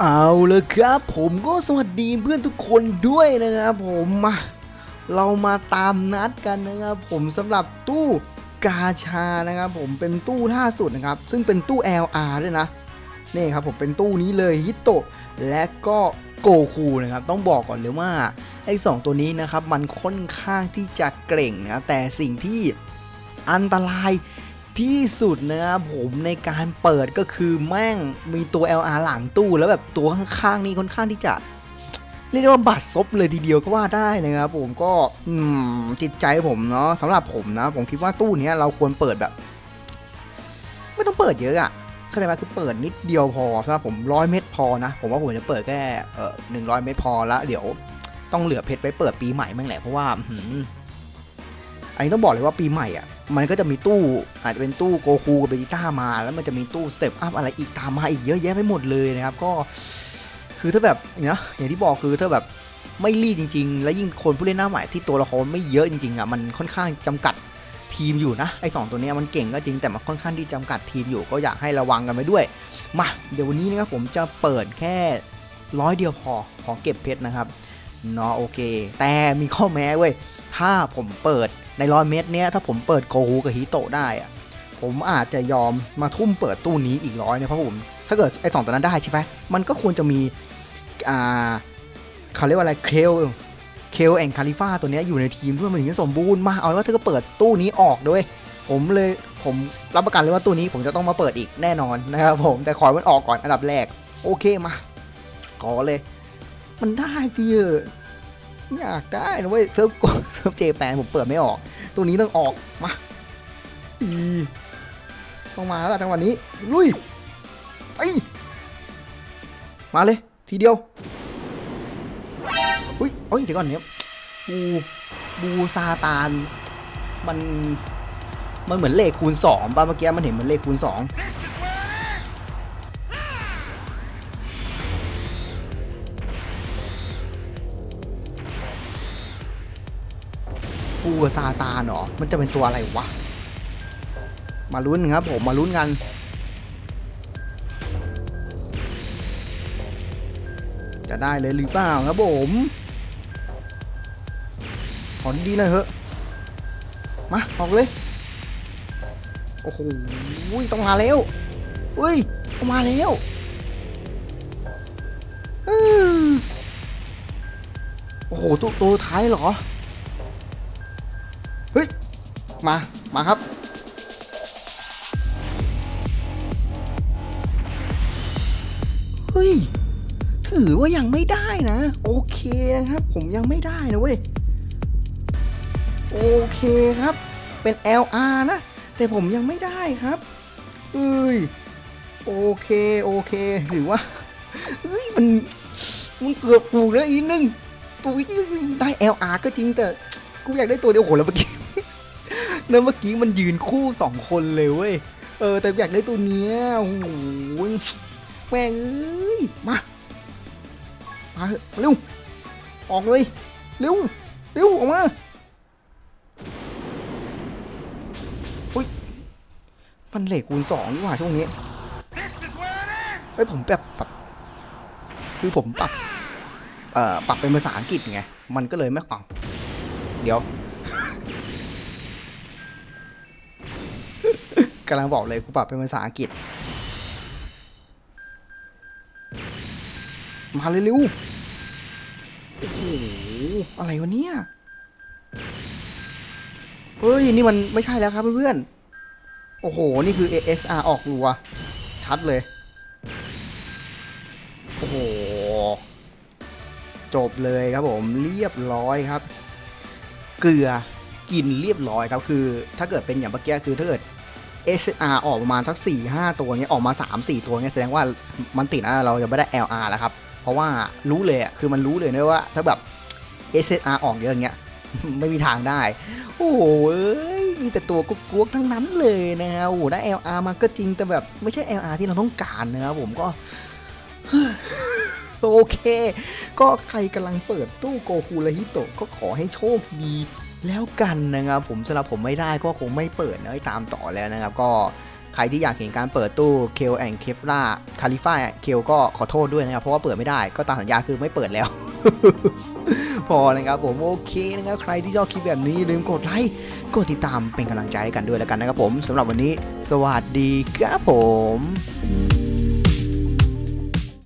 เอาเลยครับ ผมก็สวัสดีเพื่อนทุกคนด้วยนะครับผมมาเรามาตามนัดกันนะครับผมสำหรับตู้กาชานะครับผมเป็นตู้ล่าสุดนะครับ ซึ่งเป็นตู้ LR ด้วยนะนี่ครับผมเป็นตู้นี้เลยฮิโตะและก็โกคูนะครับ ต้องบอกก่อนเลยว่าไอ้สองตัวนี้นะครับ มันค่อนข้างที่จะเกร่งนะแต่สิ่งที่อันตราย ที่สุดนะครับผมในการเปิดก็คือแม่งมีตัว LR หลังตู้แล้วแบบตัวข้างๆนี่ค่อนข้างที่จะ เรียกได้ว่าบาดซบเลยทีเดียวก็ว่าได้นะครับผมก็อืมจิตใจผมเนาะสำหรับผมนะ ผมคิดว่าตู้เนี้ยเราควรเปิดแบบ ไม่ต้องเปิดเยอะอะเข้าใจไหมคือเปิดนิดเดียวพอสำหรับผมร้อยเม็ดพอนะ ผมว่าผมจะเปิดแค่เออหนึ่งร้อยเม็ดพอล้วเดี๋ยวต้องเหลือเพชรไว้เปิดปีใหม่แม่งแหละเพราะว่าอืมอันนี้ต้องบอกเลยว่าปีใหม่อะ มันก็จะมีตู้อาจจะเป็นตู้โกคูกับเบจิต้ามา แล้วมันจะมีตู้สเต็ปอัพอะไรอีกตามมาอีกเยอะแยะไปหมดเลยนะครับก็คือถ้าแบบเนาะอย่างที่บอกคือถ้าแบบไม่รีดจริง ๆ แล้วยิ่งคนผู้เล่นหน้าใหม่ที่ตัวละครไม่เยอะจริงๆอะมันค่อนข้างจำกัดทีมอยู่นะไอ้สองตัวนี้มันเก่งก็จริงแต่มันค่อนข้างที่จำกัดทีมอยู่ก็อยากให้ระวังกันไปด้วยมาเดี๋ยววันนี้นะครับผมจะเปิดแค่ร้อยเดียวพอขอเก็บเพชรนะครับเนาะโอเค แต่มีข้อแม้เว้ยถ้าผมเปิด ในร้อยเม็ดเนี้ยถ้าผมเปิดโกฮูกับฮิโตะได้อะผมอาจจะยอมมาทุ่มเปิดตู้นี้อีกร้อยเนี่ยเพราะผมถ้าเกิดไอ้สองตัวนั้นได้ใช่ไหมมันก็ควรจะมีอ่าเขาเรียกว่าอะไรเคลเคลแอนคาลิฟ้าตัวเนี้ยอยู่ในทีมด้วยมันถึงจะสมบูรณ์มาเอาว่าเธอก็เปิดตู้นี้ออกด้วย ผมเลยผมรับประกันเลยว่าตู้นี้ผมจะต้องมาเปิดอีกแน่นอนนะครับผมแต่ขอมันออกก่อนอันดับแรก โอเคมาขอเลย มันได้พี่เอออยากได้นะเว้ยเซิร์ฟ เซิร์ฟเจแปนผมเปิดไม่ออก ตัวนี้ต้องออกมาอีต้องมาแล้วล่ะจังหวะนี้ลุยไปมาเลยทีเดียวอุ้ยเอ้ยเดี๋ยวก่อนเนี่ยบูบูซาตานมันมันเหมือนเลขคูณสองป่ะเมื่อกี้มันเห็นเหมือนเลขคูณสอง ปูกับซาตานเหรอ มันจะเป็นตัวอะไรวะ มาลุ้นครับผมมาลุ้นกันจะได้เลยหรือเปล่าครับผมขอดีๆหน่อยเถอะ มา ออกเลย โอ้โหต้องมาแล้วอุ้ยต้องมาแล้วโอ้โหตัวตัวท้ายเหรอ มา มาครับ เฮ้ย ถือว่ายังไม่ได้นะ โอเคนะครับ ผมยังไม่ได้นะเว้ย โอเคครับ เป็น LR นะ แต่ผมยังไม่ได้ครับ เอ้ย โอเค โอเคถือว่า เฮ้ย มัน มันเกือบปูกแล้วอีกนึงปูกอีกนิดนึงได้ LR ก็จริงแต่ กูอยากได้ตัวเดียวโหแล้วเมื่อกี้ แล้วเมื่อกี้มันยืนคู่สองคนเลยเว้ย เออ แต่อยากได้ตัวเนี้ยโอ้โหแม่งเอ้ย มา มาเร็ว ออกเลย เร็ว เร็ว ออกมาอุ้ย มันเหล็กคูณสองนี่หว่าช่วงนี้เฮ้ยผมแบบปรับคือผมปรับ เอ่อ ปรับเป็นภาษาอังกฤษไง มันก็เลยไม่ฟังเดี๋ยวำลังบอกเลยกูปรับเป็นภาษาอังกฤษ มาเร็วโอ้โหอะไรวะเนี่ยเฮ้ย นี่มันไม่ใช่แล้วครับเพื่อนๆโอ้โห นี่คือ ASR ออกรัว ชัดเลย โอ้โห จบเลยครับผมเรียบร้อยครับ เกลือกินเรียบร้อยครับคือ ถ้าเกิดเป็นอย่างเมื่อกี้คือถ้าเกิด SR ออกประมาณทัก4 5 ตัวเนี้ยออกมา 3 4 ตัวเนี้ยแสดงว่ามันติดนะเราจะไม่ได้ LR แล้วครับ เพราะว่ารู้เลยอะคือมันรู้เลยนะว่าถ้าแบบ SR ออกเยอะอย่างเงี้ยไม่มีทางได้ โอ้โหเอ้ยมีแต่ตัวกุ๊กๆทั้งนั้นเลยนะครับโอ้ได้ LR มาก็จริงแต่แบบไม่ใช่ LR ที่เราต้องการนะครับผมก็โอเค ก็ใครกำลังเปิดตู้โกคูละฮิโตะก็ขอให้โชคดี แล้วกันนะครับผมสำหรับผมไม่ได้ก็คงไม่เปิดนะตามต่อแล้วนะครับ ก็ใครที่อยากเห็นการเปิดตู้เคลแอนเคฟล่าคาลิฟ่าเคลก็ขอโทษด้วยนะครับ เพราะว่าเปิดไม่ได้ก็ตามสัญญาคือไม่เปิดแล้ว พอนะครับผมโอเคนะครับ ใครที่ชอบคลิปแบบนี้ลืมกดไลค์กดติดตามเป็นกำลังใจให้กันด้วยแล้วกันนะครับผมสำหรับวันนี้ สวัสดีครับผม